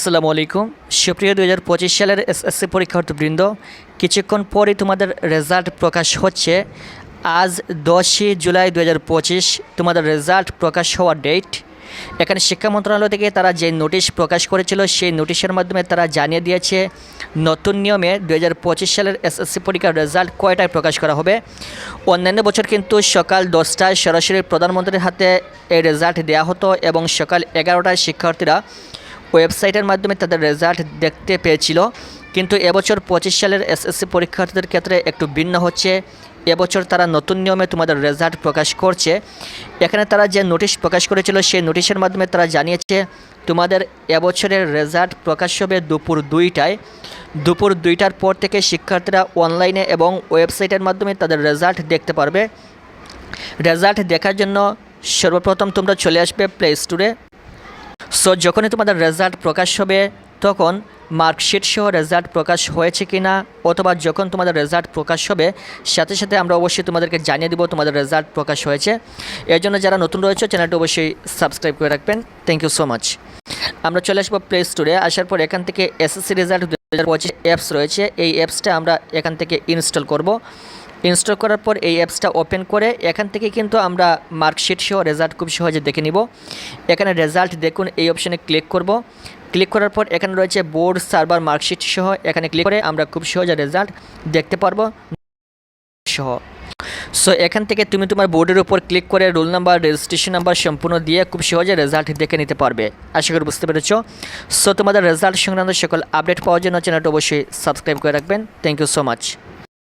আসসালামু আলাইকুম। সুপ্রিয় দু হাজার পঁচিশ সালের এসএসসি পরীক্ষার্থীবৃন্দ, কিছুক্ষণ পরই তোমাদের রেজাল্ট প্রকাশ হচ্ছে। আজ দশই জুলাই দু হাজার পঁচিশ, তোমাদের রেজাল্ট প্রকাশ হওয়ার ডেট। এখানে শিক্ষা মন্ত্রণালয় থেকে তারা যে নোটিশ প্রকাশ করেছিল, সেই নোটিশের মাধ্যমে তারা জানিয়ে দিয়েছে, নতুন নিয়মে দু হাজার পঁচিশ সালের এসএসসি পরীক্ষার রেজাল্ট কয়টায় প্রকাশ করা হবে। অন্যান্য বছর কিন্তু সকাল দশটায় সরাসরি প্রধানমন্ত্রীর হাতে এই রেজাল্ট দেওয়া হতো এবং সকাল এগারোটায় শিক্ষার্থীরা ওয়েবসাইটের মাধ্যমে তাদের রেজাল্ট দেখতে পেয়েছিল। কিন্তু এবছর পঁচিশ সালের এসএসসি পরীক্ষার্থীদের ক্ষেত্রে একটু ভিন্ন হচ্ছে। এবছর তারা নতুন নিয়মে তোমাদের রেজাল্ট প্রকাশ করছে। এখানে তারা যে নোটিশ প্রকাশ করেছিল, সেই নোটিশের মাধ্যমে তারা জানিয়েছে, তোমাদের এবছরের রেজাল্ট প্রকাশ হবে দুপুর দুইটায়। দুপুর দুইটার পর থেকে শিক্ষার্থীরা অনলাইনে এবং ওয়েবসাইটের মাধ্যমে তাদের রেজাল্ট দেখতে পারবে। রেজাল্ট দেখার জন্য সর্বপ্রথম তোমরা চলে আসবে প্লে স্টোরে। সো যখনই তোমাদের রেজাল্ট প্রকাশ হবে, তখন মার্কশিট সহ রেজাল্ট প্রকাশ হয়েছে কি না অথবা যখন তোমাদের রেজাল্ট প্রকাশ হবে, সাথে সাথে আমরা অবশ্যই তোমাদেরকে জানিয়ে দিব তোমাদের রেজাল্ট প্রকাশ হয়েছে। এর জন্য যারা নতুন রয়েছে চ্যানেলটি অবশ্যই সাবস্ক্রাইব করে রাখবেন। থ্যাংক ইউ সো মাচ আমরা চলে আসব প্লে স্টোরে আসার পর এখান থেকে এসএসসি রেজাল্ট দু হাজার পঁচিশ অ্যাপস রয়েছে। এই অ্যাপসটা আমরা এখান থেকে ইনস্টল করব। ইনস্টল করার পর এই অ্যাপসটা ওপেন করে এখান থেকে কিন্তু আমরা মার্কশিট সহ, রেজাল্ট খুব সহজে দেখে নিব। এখানে রেজাল্ট দেখুন, এই অপশানে ক্লিক করব। ক্লিক করার পর এখানে রয়েছে বোর্ড, সার্ভার, মার্কশিট সহ, এখানে ক্লিক করে আমরা খুব সহজে রেজাল্ট দেখতে পারব। সহ। সো, এখান থেকে তুমি তোমার বোর্ডের উপর ক্লিক করে রোল নাম্বার, রেজিস্ট্রেশন নাম্বার সম্পূর্ণ দিয়ে খুব সহজে রেজাল্ট দেখে নিতে পারবে। আশা করি বুঝতে পেরেছ। সো, তোমাদের রেজাল্ট সংক্রান্ত সকল আপডেট পাওয়ার জন্য চ্যানেলটা অবশ্যই সাবস্ক্রাইব করে রাখবেন। Thank you so much